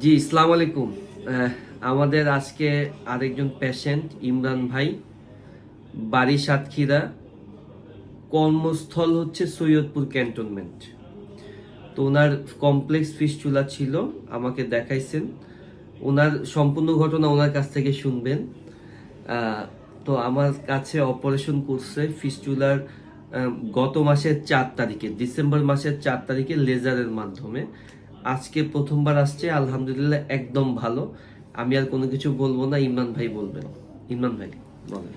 জি ইসলাম আলাইকুম। আমাদের আজকে আরেকজন পেশেন্ট ইমরান ভাই। বাড়ি সাতক্ষীরা। কর্মস্থল হচ্ছে সৈয়দপুর ক্যান্টনমেন্ট তো ওনার কমপ্লেক্স ফিস্টুলা ছিল, আমাকে দেখাইছেন। ওনার সম্পূর্ণ ঘটনা ওনার কাছ থেকে শুনবেন। তো আমার কাছে অপারেশন করছে ফিস্টুলার গত মাসের চার তারিখে, ডিসেম্বর মাসের চার তারিখে লেজারের মাধ্যমে। আজকে প্রথমবার আসছে, আলহামদুলিল্লাহ একদম ভালো। আমি আর কোনো কিছু বলব না, ইমরান ভাই বলবেন। ইমরান ভাই, বলেন।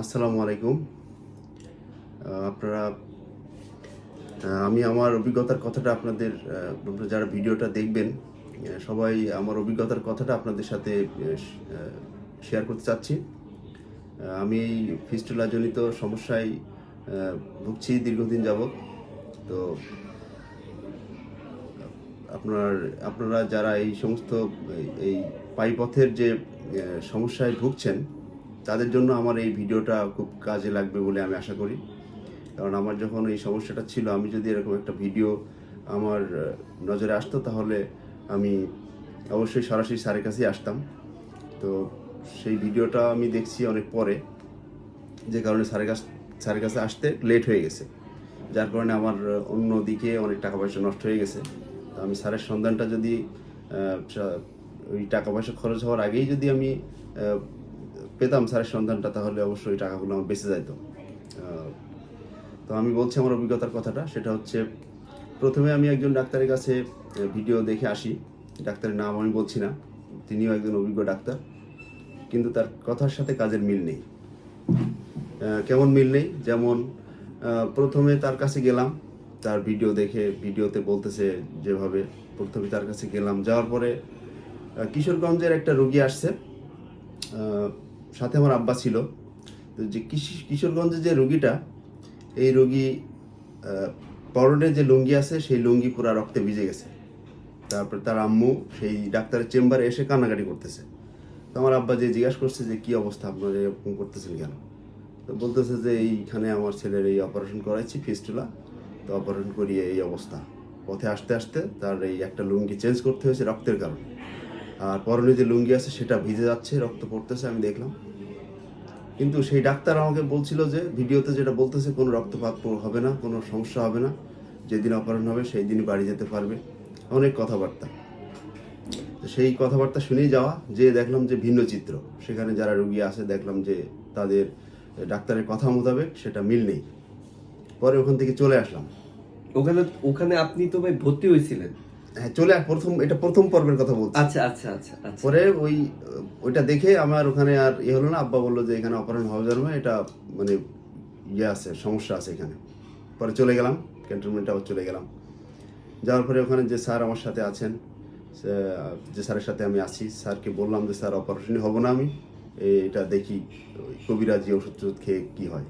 আসসালামু আলাইকুম। আপনারা আমি আমার অভিজ্ঞতার কথাটা আপনাদের যারা ভিডিওটা দেখবেন সবাই আমার অভিজ্ঞতার কথাটা আপনাদের সাথে শেয়ার করতে চাচ্ছি। আমি এই ফিস্টুলাজনিত সমস্যায় ভুগছি দীর্ঘদিন যাবৎ। তো আপনার, আপনারা যারা এই সমস্ত, এই- পাইপথের যে সমস্যায় ভুগছেন, তাদের জন্য আমার এই ভিডিওটা খুব কাজে লাগবে বলে আমি আশা করি। কারণ আমার যখন এই সমস্যাটা ছিল, আমি যদি এরকম একটা ভিডিও আমার নজরে আসতো, তাহলে আমি অবশ্যই সরাসরি স্যারের কাছেই আসতাম। তো সেই ভিডিওটা আমি দেখছি অনেক পরে, যে কারণে স্যারের কাছ, স্যারের কাছে আসতে লেট হয়ে গেছে। যার কারণে আমার অন্য দিকে অনেক টাকা পয়সা নষ্ট হয়ে গেছে। আমি স্যারের সন্ধানটা যদি ওই টাকা পয়সা খরচ হওয়ার আগেই যদি আমি পেতাম স্যারের সন্ধানটা তাহলে অবশ্যই টাকাগুলো আমার বেঁচে আহ, তো আমি বলছি আমার অভিজ্ঞতার কথাটা সেটা হচ্ছে প্রথমে আমি একজন ডাক্তারের কাছে ভিডিও দেখে আসি। ডাক্তারের নাম আমি বলছি না তিনিও একজন অভিজ্ঞ ডাক্তার। কিন্তু তার কথার সাথে কাজের মিল নেই। কেমন মিল নেই? যেমন প্রথমে তার কাছে গেলাম তার ভিডিও দেখে, ভিডিওতে বলতেছে যেভাবে প্রথমে তার কাছে গেলাম। যাওয়ার পরে কিশোরগঞ্জের একটা রোগী আসছে। সাথে আমার আব্বা ছিল। তো যে কিশ- কিশোরগঞ্জের যে রোগীটা, এই রোগী পরনে যে লুঙ্গি আছে, সেই লুঙ্গি পুরা রক্তে ভিজে গেছে। তারপর তার আম্মু সেই ডাক্তারের চেম্বারে এসে কান্নাকাটি করতেছে। তো আমার আব্বা যে জিজ্ঞাসা করছে যে, কি অবস্থা? আপনারা এরকম করতেছেন কেন? তো বলতেছে যে, এইখানে আমার ছেলের এই অপারেশন করাইছি ফিস্টুলা। তো অপারেশন করিয়ে এই অবস্থা। পথে আসতে আসতে তার এই একটা লুঙ্গি চেঞ্জ করতে হয়েছে রক্তের কারণে। আর পরনে যে লুঙ্গি আছে সেটা ভিজে যাচ্ছে, রক্ত পড়তেছে, আমি দেখলাম। কিন্তু সেই ডাক্তার আমাকে বলছিল যে, ভিডিওতে যেটা বলতেছে, কোনো রক্তপাত হবে না, কোনো সমস্যা হবে না। যেদিন অপারেশন হবে সেই দিনই বাড়ি যেতে পারবে। অনেক কথাবার্তা। তো সেই কথাবার্তা শুনেই যাওয়া যে দেখলাম যে ভিন্ন চিত্র। সেখানে যারা রুগী আছে, দেখলাম যে তাদের ডাক্তারের কথা মোতাবেক সেটা মিল নেই। পরে ওখান থেকে চলে আসলাম। ওখানে ওখানে আপনি তো ভাই ভর্তি হয়েছিলেন। হ্যাঁ চলে আস- প্রথম এটা প্রথম পর্বের কথা বলছি। আচ্ছা আচ্ছা আচ্ছা আচ্ছা। পরে ওই ওইটা দেখে আমার ওখানে আর ইয়ে হলো না আব্বা বলল যে এখানে অপারেশন হবে যাবে এটা মানে ইয়ে আছে সমস্যা আছে এখানে। পরে চলে গেলাম ক্যান্টনমেন্টে আবার চলে গেলাম। যাওয়ার পরে ওখানে যে স্যার আমার সাথে আছেন যে স্যারের সাথে আমি আছি স্যারকে বললাম যে স্যার অপারেশনই হব না আমি এটা দেখি কবিরাজি ওষুধ খেয়ে কী হয়।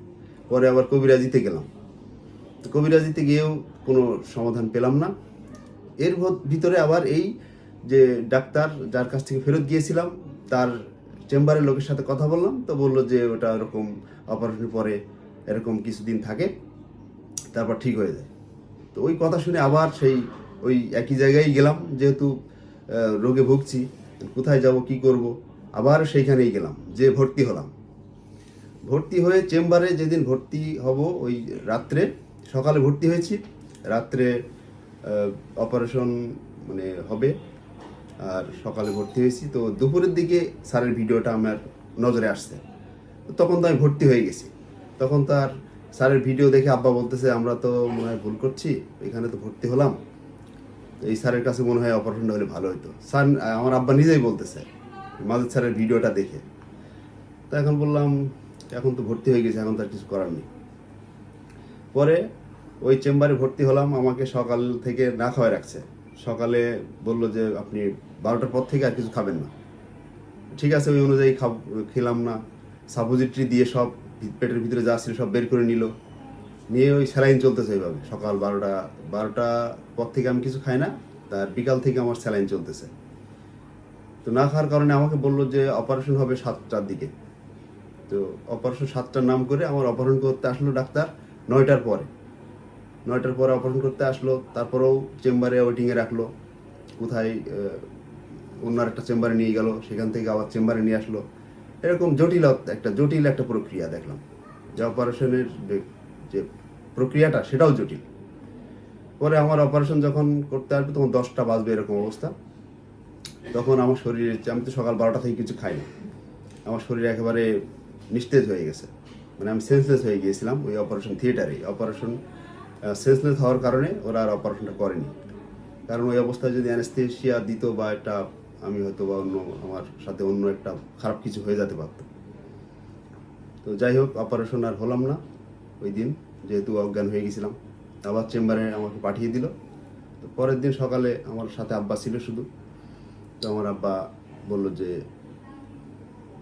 পরে আবার কবিরাজিতে গেলাম। তো কবিরাজিতে গিয়েও কোনো সমাধান পেলাম না। এর ভিতরে আবার এই যে ডাক্তার যার কাছ থেকে ফেরত গিয়েছিলাম, তার চেম্বারের লোকের সাথে কথা বললাম, তো বলল যে ওটা এরকম অপারেশনের পরে এরকম কিছুদিন থাকে, তারপর ঠিক হয়ে যায়। তো ওই কথা শুনে আবার সেই ওই একই জায়গায় গেলাম, যেহেতু রোগে ভুগছি, কোথায় যাব, কি করব, আবার সেইখানেই গেলাম, যে ভর্তি হলাম। ভর্তি হয়ে চেম্বারে যেদিন ভর্তি হব ওই রাত্রে সকালে ভর্তি হয়েছি, রাত্রে অপারেশন মানে হবে, আর সকালে ভর্তি হয়েছি। তো দুপুরের দিকে স্যারের ভিডিওটা আমার নজরে আসছে। তো তখন তো আমি ভর্তি হয়ে গেছি। তখন তার স্যারের ভিডিও দেখে আব্বা বলতেছে, আমরা তো মনে হয় ভুল করছি, এখানে তো ভর্তি হলাম। তো এই স্যারের কাছে মনে হয় অপারেশনটা হলে ভালো হতো স্যার, আমার আব্বা নিজেই বলতেছে মাজেদ স্যারের ভিডিওটা দেখে। তো এখন বললাম, এখন তো ভর্তি হয়ে গেছে, এখন তো আর কিছু করার নেই। পরে ওই চেম্বারে ভর্তি হলাম, আমাকে সকাল থেকে না খাওয়াই রাখছে। সকালে বলল যে, আপনি বারোটার পর থেকে আর কিছু খাবেন না। ঠিক আছে, ওই অনুযায়ী খাব, খেলাম না। সাপোজিটরি দিয়ে সব পেটের ভিতরে যা ছিল সব বের করে নিল। নিয়ে ওই স্যালাইন চলতেছে এইভাবে সকাল বারোটা বারোটা পর থেকে আমি কিছু খাই না, তার বিকাল থেকে আমার স্যালাইন চলতেছে। তো না খাওয়ার কারণে আমাকে বলল যে, অপারেশন হবে সাতটার দিকে। তো অপারেশন সাতটার নাম করে আমার অপারেশন করতে আসলো ডাক্তার নয়টার পরে। নয়টার পরে অপারেশন করতে আসলো, তারপরেও চেম্বারে ওয়েটিংয়ে রাখল। কোথায় অন্য একটা চেম্বারে নিয়ে গেল, সেখান থেকে আবার চেম্বারে নিয়ে আসলো। এরকম জটিল একটা জটিল একটা প্রক্রিয়া দেখলাম। যে অপারেশনের যে- প্রক্রিয়াটা, সেটাও জটিল। পরে আমার অপারেশন যখন করতে আসবে, তখন দশটা বাজবে এরকম অবস্থা। তখন আমার শরীরে, আমি তো সকাল বারোটা থেকে কিছু খাইনি। আমার শরীর একেবারে নিস্তেজ হয়ে গেছে। মানে আমি সেন্সলেস হয়ে গিয়েছিলাম ওই অপারেশন থিয়েটারে অপারেশন সেন্সলেস হওয়ার কারণে ওরা আর অপারেশনটা করেনি। কারণ ওই অবস্থায় যদি অ্যানেস্থেশিয়া দিত বা একটা, আমি হয়তো বা অন্য আমার সাথে অন্য একটা খারাপ কিছু হয়ে যেতে পারতো। তো যাই হোক, অপারেশন আর হলাম না ওই দিন, যেহেতু অজ্ঞান হয়ে গেছিলাম। আবার চেম্বারে আমাকে পাঠিয়ে দিল। তো পরের দিন সকালে আমার সাথে আব্বা ছিল শুধু। তো আমার আব্বা বলল যে,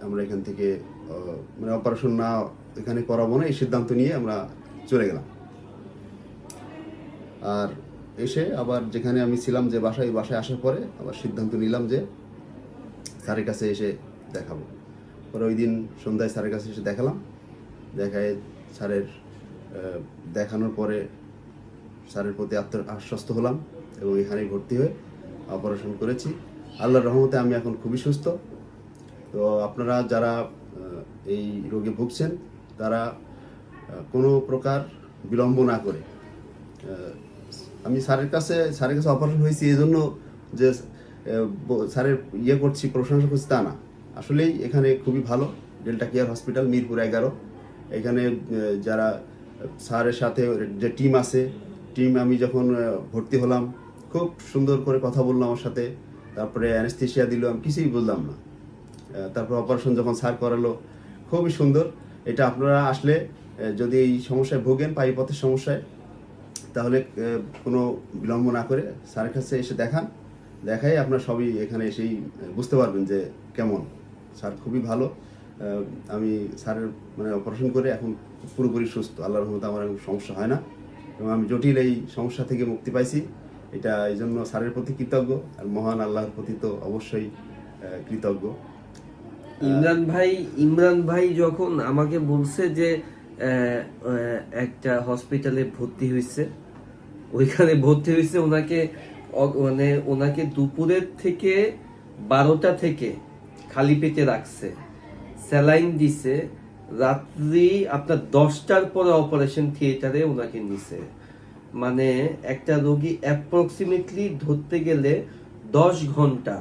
আমরা এখান থেকে মানে অপারেশন না, এখানে করাবো না। এই সিদ্ধান্ত নিয়ে আমরা চলে গেলাম। আর এসে আবার যেখানে আমি ছিলাম যে বাসায় বাসায় আসার পরে আবার সিদ্ধান্ত নিলাম যে স্যারের কাছে এসে দেখাবো। পরে ওই দিন সন্ধ্যায় স্যারের কাছে এসে দেখালাম। দেখায় স্যারের দেখানোর পরে স্যারের প্রতি আত্ম আশ্বস্ত হলাম এবং এখানে ভর্তি হয়ে অপারেশন করেছি। আল্লাহর রহমতে আমি এখন খুবই সুস্থ। তো আপনারা যারা এই রোগে ভুগছেন, তারা কোনো প্রকার বিলম্ব না করে আমি স্যারের কাছে স্যারের কাছে অপারেশন হয়েছি এই জন্য যে স্যারের ইয়ে করছি, প্রশংসা করছি তা না। আসলেই এখানে খুবই ভালো, ডেল্টা কেয়ার হসপিটাল, মিরপুর এগারো। এখানে যারা স্যারের সাথে যে টিম আছে, টিম আমি যখন ভর্তি হলাম, খুব সুন্দর করে কথা বলল আমার সাথে। তারপরে অ্যানেস্থেশিয়া দিল, আমি কিছুই বুঝলাম না। তারপর অপারেশন যখন স্যার করালো, খুবই সুন্দর। এটা আপনারা আসলে যদি এই সমস্যায় ভোগেন, পাইপথের সমস্যায় তাহলে কোনো বিলম্ব না করে স্যারের কাছে এসে দেখান। দেখাই আপনার সবই এখানে এসেই বুঝতে পারবেন যে কেমন। স্যার খুবই ভালো। আমি স্যারের মানে অপারেশন করে এখন পুরোপুরি সুস্থ। আল্লাহর রহমতে আমার এখন সমস্যা হয় না। এবং আমি জটিল এই সমস্যা থেকে মুক্তি পাইছি। এটা এই জন্য স্যারের প্রতি কৃতজ্ঞ। আর মহান আল্লাহর প্রতি তো অবশ্যই কৃতজ্ঞ। ইমরান ভাই ইমরান ভাই যখন আমাকে বলছে যে একটা হসপিটালে ভর্তি হয়েছে ওইখানে ভর্তি হয়েছে ওনাকে মানে ওনাকে দুপুরের থেকে বারোটা থেকে খালি পেটে রাখছে। স্যালাইন দিছে। রাত্রি আপনার দশটার পরে অপারেশন থিয়েটারে ওনাকে নিছে। মানে একটা রোগী অ্যাপ্রক্সিমেটলি ধরতে গেলে দশ ঘণ্টা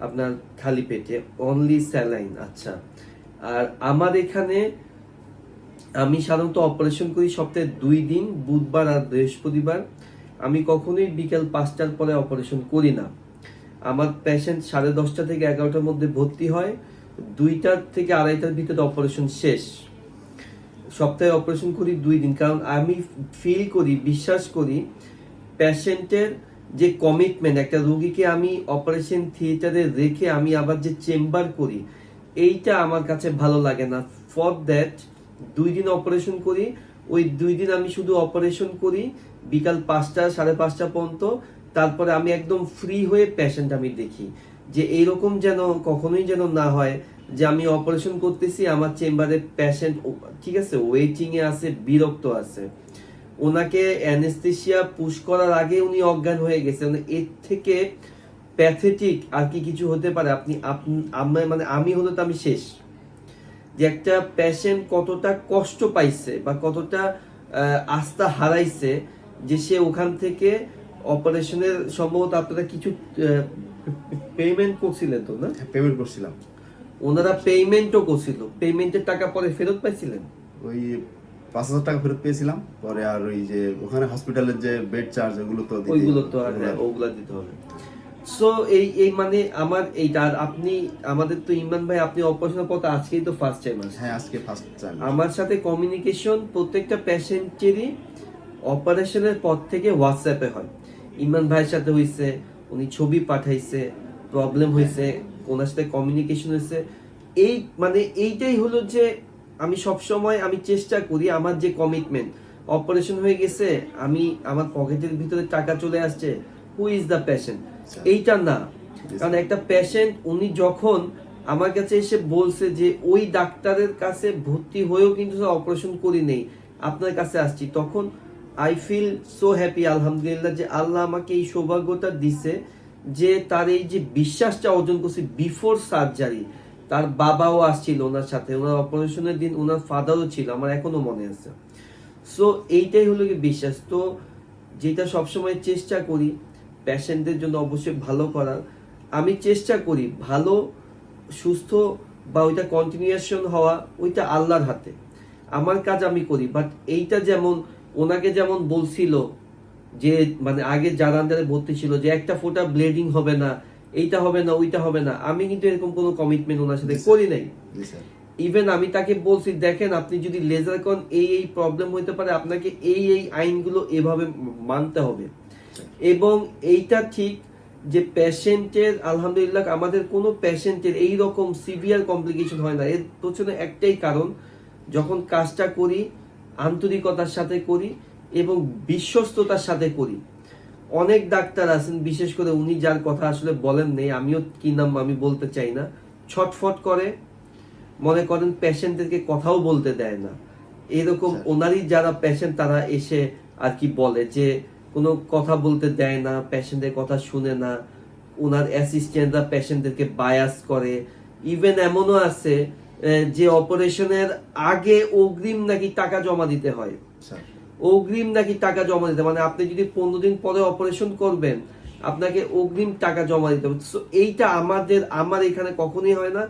আপনার খালি পেটে অনলি স্যালাইন আচ্ছা। আর আমার এখানে আমি সাধারণত অপারেশন করি সপ্তাহে দুই দিন, বুধবার আর বৃহস্পতিবার। আমি কখনোই বিকেল পাঁচটার পরে অপারেশন করি না। আমার পেশেন্ট সাড়ে দশটা থেকে এগারোটার মধ্যে ভর্তি হয়। দুইটার থেকে আড়াইটার ভিতরে অপারেশন শেষ। সপ্তাহে অপারেশন করি দুই দিন। কারণ আমি ফিল করি, বিশ্বাস করি পেশেন্টের যে কমিটমেন্ট একটা রোগীকে আমি অপারেশন থিয়েটারে রেখে আমি আবার যে চেম্বার করি, এইটা আমার কাছে ভালো লাগে না। ফর দ্যাট দুই দিন অপারেশন করি। ওই দুই দিন আমি শুধু অপারেশন করি, বিকাল পাঁচটা, সাড়ে পাঁচটা পর্যন্ত। তারপরে আমি একদম ফ্রি হয়ে পেশেন্ট আমি দেখি। যে এইরকম যেন কখনোই যেন না হয়, যে আমি অপারেশন করতেছি, আমার চেম্বারে পেশেন্ট ঠিক আছে ওয়েটিং এ আছে, বিরক্ত আছে। ওনাকে অ্যানেস্থেশিয়া পুশ করার আগে উনি অজ্ঞান হয়ে গেছে। মানে এর থেকে প্যাথেটিক আর কি কিছু হতে পারে? আপনি মানে আমি হলে তো আমি শেষ। যে একটা পেশেন্ট কতটা কষ্ট পাইছে বা কতটা আস্থা হারাইছে যে সে ওখান থেকে অপারেশনের সম্ভবত আপনারা কিছু পেমেন্ট করছিলেন তো না? পেমেন্ট করছিলাম। ওনারা পেমেন্টও করছিল। পেমেন্টের টাকা পরে ফেরত পাইছিলেন? ওই পাঁচ হাজার টাকা ফেরত পেয়েছিলাম। পরে আর ওই যে ওখানে হসপিটালের যে বেড চার্জ ওগুলো তো ওইগুলো তো আর হ্যাঁ, ওগুলা দিতে হবে। সো এই এই মানে আমার এইটা আর আপনি আমাদের তো ইমরান ভাই আপনি অপারেশনের পর তো আজকেই তো ফার্স্ট টাইম আসছেন। হ্যাঁ আজকে ফার্স্ট টাইম আমার সাথে কমিউনিকেশন প্রত্যেকটা পেশেন্টেরই অপারেশনের পর থেকে হোয়াটসঅ্যাপে হয়। ইমরান ভাইয়ের সাথে হয়েছে উনি ছবি পাঠাইছে প্রবলেম হয়েছে ওনার সাথে কমিউনিকেশন হয়েছে এই মানে এইটাই হলো যে আমি সব সময় আমি চেষ্টা করি আমার যে কমিটমেন্ট অপারেশন হয়ে গেছে আমি আমার পকেটের ভিতরে টাকা চলে আসছে হু ইজ দ্য পেশেন্ট এইটা না। কারণ একটা পেশেন্ট উনি যখন আমার কাছে এসে বলছে যে ওই ডাক্তারের কাছে ভর্তি হয়েও কিন্তু অপারেশন করি নেই আপনার কাছে আসছি। তখন আই ফিল সো হ্যাপি আলহামদুলিল্লাহ যে আল্লাহ আমাকে এই সৌভাগ্যটা দিছে যে তার এই যে বিশ্বাসটা অর্জন করছে বিফোর সার্জারি তার বাবাও আসছিল ওনার সাথে ওনার অপারেশনের দিন ওনার ফাদারও ছিল আমার এখনও মনে আছে। সো এইটাই হলো কি বিশ্বাস। তো যেটা সবসময় চেষ্টা করি প্যাশেন্টদের জন্য অবশ্যই ভালো করার। আমি চেষ্টা করি ভালো সুস্থ বা ওইটা কন্টিনিউশন হওয়া ওইটা আল্লাহর হাতে। আমার কাজ আমি করি বাট এইটা যেমন ওনাকে যেমন বলছিল যে মানে আগে যার আন্ডারে ভর্তি ছিল যে একটা ফোঁটা ব্লিডিং হবে না এইটা হবে না ওইটা হবে না। আমি কিন্তু এরকম কোনো কমিটমেন্ট ওনার সাথে করি নাই। ইভেন আমি তাকে বলছি দেখেন আপনি যদি লেজার করেন এই এই প্রবলেম হইতে পারে আপনাকে এই এই আইনগুলো এভাবে মানতে হবে। এবং এইটা ঠিক যে পেশেন্টের আলহামদুলিল্লাহ আমাদের কোনো পেশেন্টের এই রকম সিভিয়ার কমপ্লিকেশন হয় না। এর পেছনে একটাই কারণ যখন কাজটা করি আন্তরিকতার সাথে করি এবং বিশ্বস্ততার সাথে করি। অনেক ডাক্তার আছেন বিশেষ করে উনি যার কথা আসলে বলেন নেই আমিও কি নাম আমি বলতে চাই না। ছটফট করে মনে করেন পেশেন্টদেরকে কথাও বলতে দেয় না। এরকম আচ্ছা। ওনারই যারা পেশেন্ট তারা এসে আর কি বলে যে কোনো কথা বলতে দেয় না পেশেন্টের কথা শুনে না। ওনার অ্যাসিস্ট্যান্টরা পেশেন্টদেরকে বায়াস করে। ইভেন এমনও আছে যে অপারেশনের আগে অগ্রিম নাকি টাকা জমা দিতে হয়। অগ্রিম নাকি টাকা জমা দিতে মানে আপনি যদি পনেরো দিন পরে অপারেশন করবেন আপনাকে অগ্রিম টাকা জমা দিতে হবে। So, এইটা আমাদের আমার এখানে কখনোই হয় না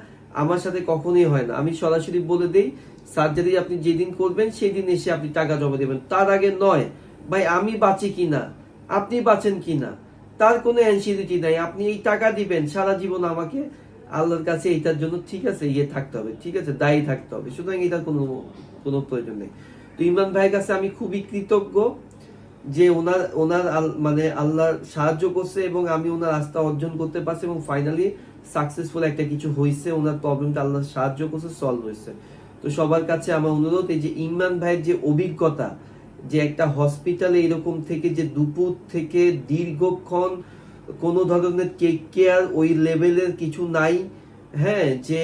আমার সাথে কখনোই হয় না। আমি সরাসরি বলে দিই সার্জারি আপনি যেদিন করবেন সেই দিন এসে আপনি টাকা জমা দেবেন। তার আগে নয় ভাই, আমি বাঁচি কিনা? আপনি বাঁচেন কিনা? তার কোনো অ্যানসিডিটি নাই। আপনি এই টাকা দিবেন সারা জীবন আমাকে। আল্লাহর কাছে এইটার জন্য ঠিক আছে ইয়ে থাকতে হবে, ঠিক আছে, দায়ী থাকতে হবে। সুতরাং এটার কোনো কোনো প্রয়োজন নেই। তো ইমরান ভাইয়ের কাছে আমি খুবই কৃতজ্ঞ যে ওনার ওনার মানে আল্লাহর সাহায্য করছে এবং আমি ওনার আস্থা অর্জন করতে পারছি এবং ফাইনালি সাকসেসফুল একটা কিছু হয়েছে ওনার প্রবলেমটা আল্লাহ সাহায্য করছে সলভ হয়েছে তো সবার কাছে আমার অনুরোধ, এই যে ইমরান ভাইয়ের যে অভিজ্ঞতা যে একটা হসপিটালে এরকম থেকে যে দুপুর থেকে দীর্ঘক্ষণ কোনো ধরনের কেক কেয়ার ওই লেভেলের কিছু নাই হ্যাঁ যে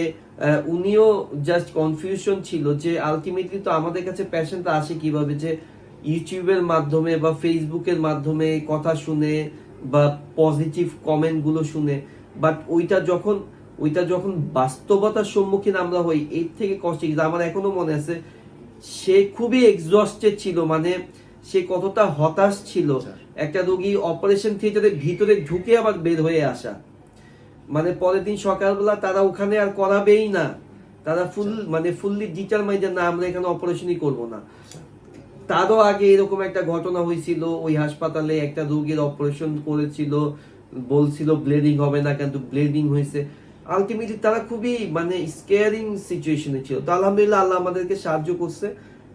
উনিও জাস্ট কনফিউশন ছিল যে আলটিমেটলি তো আমাদের কাছে প্যাশনটা আসে কীভাবে যে ইউটিউবের মাধ্যমে বা ফেসবুকের মাধ্যমে কথা শুনে বা পজিটিভ কমেন্টগুলো শুনে বাট ওইটা যখন ওইটা যখন বাস্তবতার সম্মুখীন আমরা হই, এর থেকে কষ্ট আমার এখনও মনে আছে সে খুবই এক্সস্টেড ছিল মানে সে কতটা হতাশ ছিল। আচ্ছা। একটা রোগী অপারেশন থিয়েটারের ভিতরে ঢুকে আবার বের হয়ে আসা। মানে পরের দিন সকালবেলা তারা ওখানে আর করাবেই না। তারা ফুল মানে ফুললি ডিটারমাইন যে না আমরা এখানে অপারেশনই করব না। তারও আগে এরকম একটা ঘটনা হয়েছিল ওই হাসপাতালে একটা রোগীর অপারেশন করেছিল বলছিল ব্লিডিং হবে না কিন্তু ব্লিডিং হয়েছে। আলটিমেটলি তারা খুবই মানে স্কেয়ারিং সিচুয়েশনে ছিল। তো আলহামদুলিল্লাহ আল্লাহ আমাদেরকে সাহায্য করছে।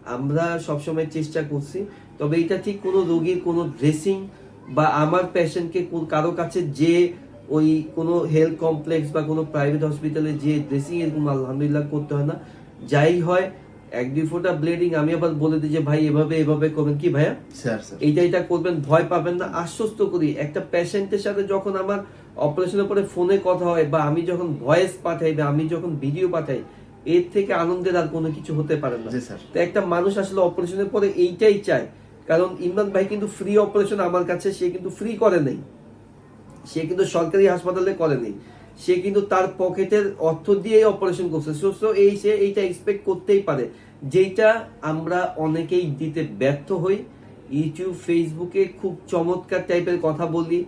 আমরা সবসময় চেষ্টা করছি। তবে এটা ঠিক কোনো রোগীর কোনো ড্রেসিং বা আমার পেশেন্টকে কারও কাছে যে ওই কোনো হেলথ কমপ্লেক্স বা কোনো প্রাইভেট হসপিটালে যে ড্রেসিং এরকম আলহামদুলিল্লাহ করতে হয় না। যাই হয় এক দুই ফোঁটা ব্লিডিং আমি আবার বলে দিই যে ভাই এভাবে এভাবে করবেন কি ভাইয়া? এইটা এটা করবেন ভয় পাবেন না। আশ্বস্ত করি একটা পেশেন্টের সাথে যখন আমার অপারেশনের পরে ফোনে কথা হয় বা আমি যখন ভয়েস পাঠাই বা আমি যখন ভিডিও পাঠাই এর থেকে আনন্দের আর কোনো কিছু হতে পারে না। তো একটা মানুষ আসলে অপারেশনের পরে এইটাই চায়। কারণ ইমরান ভাই কিন্তু ফ্রি অপারেশন আমার কাছে সে কিন্তু ফ্রি করে নেই। সে কিন্তু সরকারি হাসপাতালে করেনি সে কিন্তু তার পকেটের অর্থ দিয়ে অপারেশন করছে। সো এই সে এইটা এক্সপেক্ট করতেই পারে। যেটা আমরা অনেকেই দিতে ব্যর্থ হই। ইউটিউব ফেসবুকে খুব চমৎকার টাইপের কথা বলি।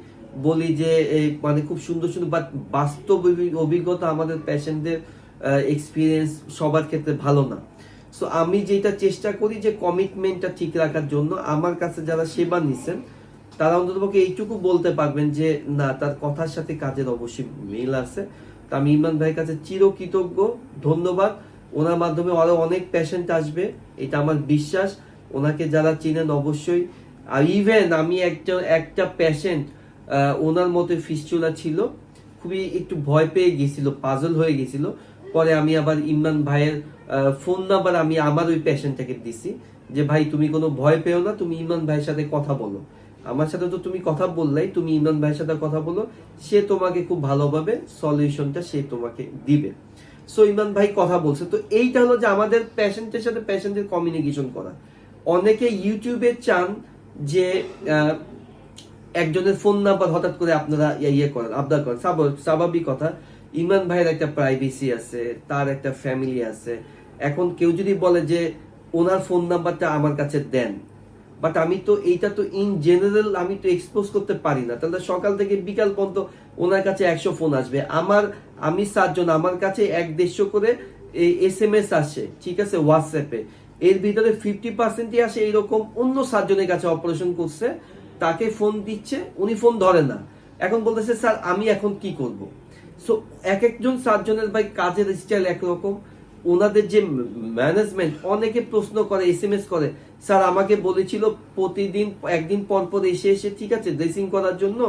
বলি যে এই মানে খুব সুন্দর সুন্দর বাট বাস্তব অভিজ্ঞতা আমাদের পেশেন্টদের এক্সপিরিয়েন্স সবার ক্ষেত্রে ভালো না। সো আমি যেটা চেষ্টা করি যে কমিটমেন্টটা ঠিক রাখার জন্য আমার কাছে যারা সেবা নিছেন, তারা অন্ততপক্ষে এইটুকু বলতে পারবেন যে, না, তার কথার সাথে কাজের অবশ্যই মিল আছে। তা আমি ইমরান ভাইয়ের কাছে চিরকৃতজ্ঞ, ধন্যবাদ। ওনার মাধ্যমে আরও অনেক পেশেন্ট আসবে, এটা আমার বিশ্বাস। ওনাকে যারা চিনেন অবশ্যই, আর ইভেন আমি একটা একটা পেশেন্ট ওনার মতো ফিস্চুলা ছিল। খুবই একটু ভয় পেয়ে গেছিল পাজল হয়ে গেছিল। পরে আমি আবার ইমরান ভাইয়ের ফোন নাম্বার আমি আমার ওই পেশেন্টটাকে দিছি যে, ভাই, তুমি কোনো ভয় পেও না, তুমি ইমরান ভাইয়ের সাথে কথা বলো। আমার সাথে তো তুমি কথা বললাই, তুমি ইমরান ভাইয়ের সাথে কথা বলো, সে তোমাকে খুব ভালোভাবে সলিউশনটা সে তোমাকে দিবে। সো ইমরান ভাই কথা বলছে। তো এইটা হলো যে, আমাদের পেশেন্টের সাথে পেশেন্টের কমিউনিকেশন করা। অনেকে ইউটিউবে চান যে একজনের ফোন নাম্বার হঠাৎ করে আপনারা ইয়ে করেন, আবদার করেন। স্বাভাবিক- কথা, ইমরান ভাইয়ের একটা প্রাইভেসি আছে, তার একটা ফ্যামিলি আছে। এখন কেউ যদি বলে যে, ওনার ফোন নাম্বারটা আমার কাছে দেন। বাট আমি তো, এইটা তো ইন জেনারেল আমি তো এক্সপোজ করতে পারি না। তাহলে সকাল থেকে বিকাল পর্যন্ত ওনার কাছে একশো ফোন আসবে। আমার, আমি সাতজন, আমার কাছে এক দেড়শো করে এস এম এস আসে, ঠিক আছে হোয়াটসঅ্যাপে এর ভিতরে ফিফটি পার্সেন্টই আসে এইরকম অন্য সাতজনের কাছে অপারেশন করছে। তাকে ফোন দিচ্ছে, উনি ফোন ধরে না। এখন বলতেছে, স্যার, আমি এখন কি করব? সো এক একজন সাতজনের ভাই কাজের স্টাইল একরকম। ওনাদের যে ম্যানেজমেন্ট অনেকে প্রশ্ন করে এস এম এস করে, স্যার, আমাকে বলেছিল প্রতিদিন, একদিন পর পর এসে এসে, ঠিক আছে ড্রেসিং করার জন্য।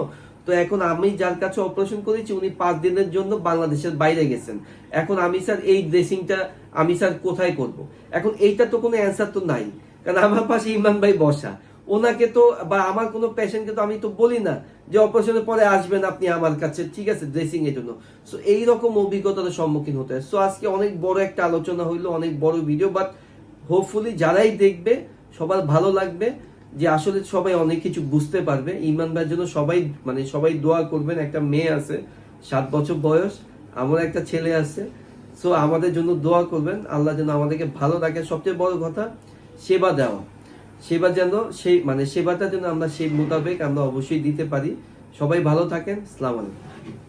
তো এখন আমি যার কাছে অপারেশন করেছি, উনি পাঁচ দিনের জন্য বাংলাদেশের বাইরে গেছেন। এখন আমি, স্যার, এই ড্রেসিংটা আমি, স্যার, কোথায় করব? এখন এইটা তো কোনো অ্যান্সার তো নাই। কারণ আমার পাশে ইমরান ভাই বসা। ওনাকে তো, বা আমার কোনো পেশেন্টকে তো আমি তো বলি না যে অপারেশনের পরে আসবেন আপনি আমার কাছে, ঠিক আছে ড্রেসিং এর জন্য। সো এইরকম অভিজ্ঞতার সম্মুখীন হতে হয়। সো আজকে অনেক বড় একটা আলোচনা হইল, অনেক বড় ভিডিও বাট হোপফুলি যারাই দেখবে, সবার ভালো লাগবে যে আসলে সবাই অনেক কিছু বুঝতে পারবে। ইমান ভাইয়ের জন্য সবাই মানে সবাই দোয়া করবেন, একটা মেয়ে আছে, সাত বছর বয়স, আমার একটা ছেলে আছে। সো আমাদের জন্য দোয়া করবেন, আল্লাহ যেন আমাদেরকে ভালো রাখে। সবচেয়ে বড় কথা, সেবা দেওয়া। সেবা যেন সেই মানে সেবাটা যেন আমরা সেই মোতাবেক আমরা অবশ্যই দিতে পারি। সবাই ভালো থাকেন। সালাম আলাইকুম।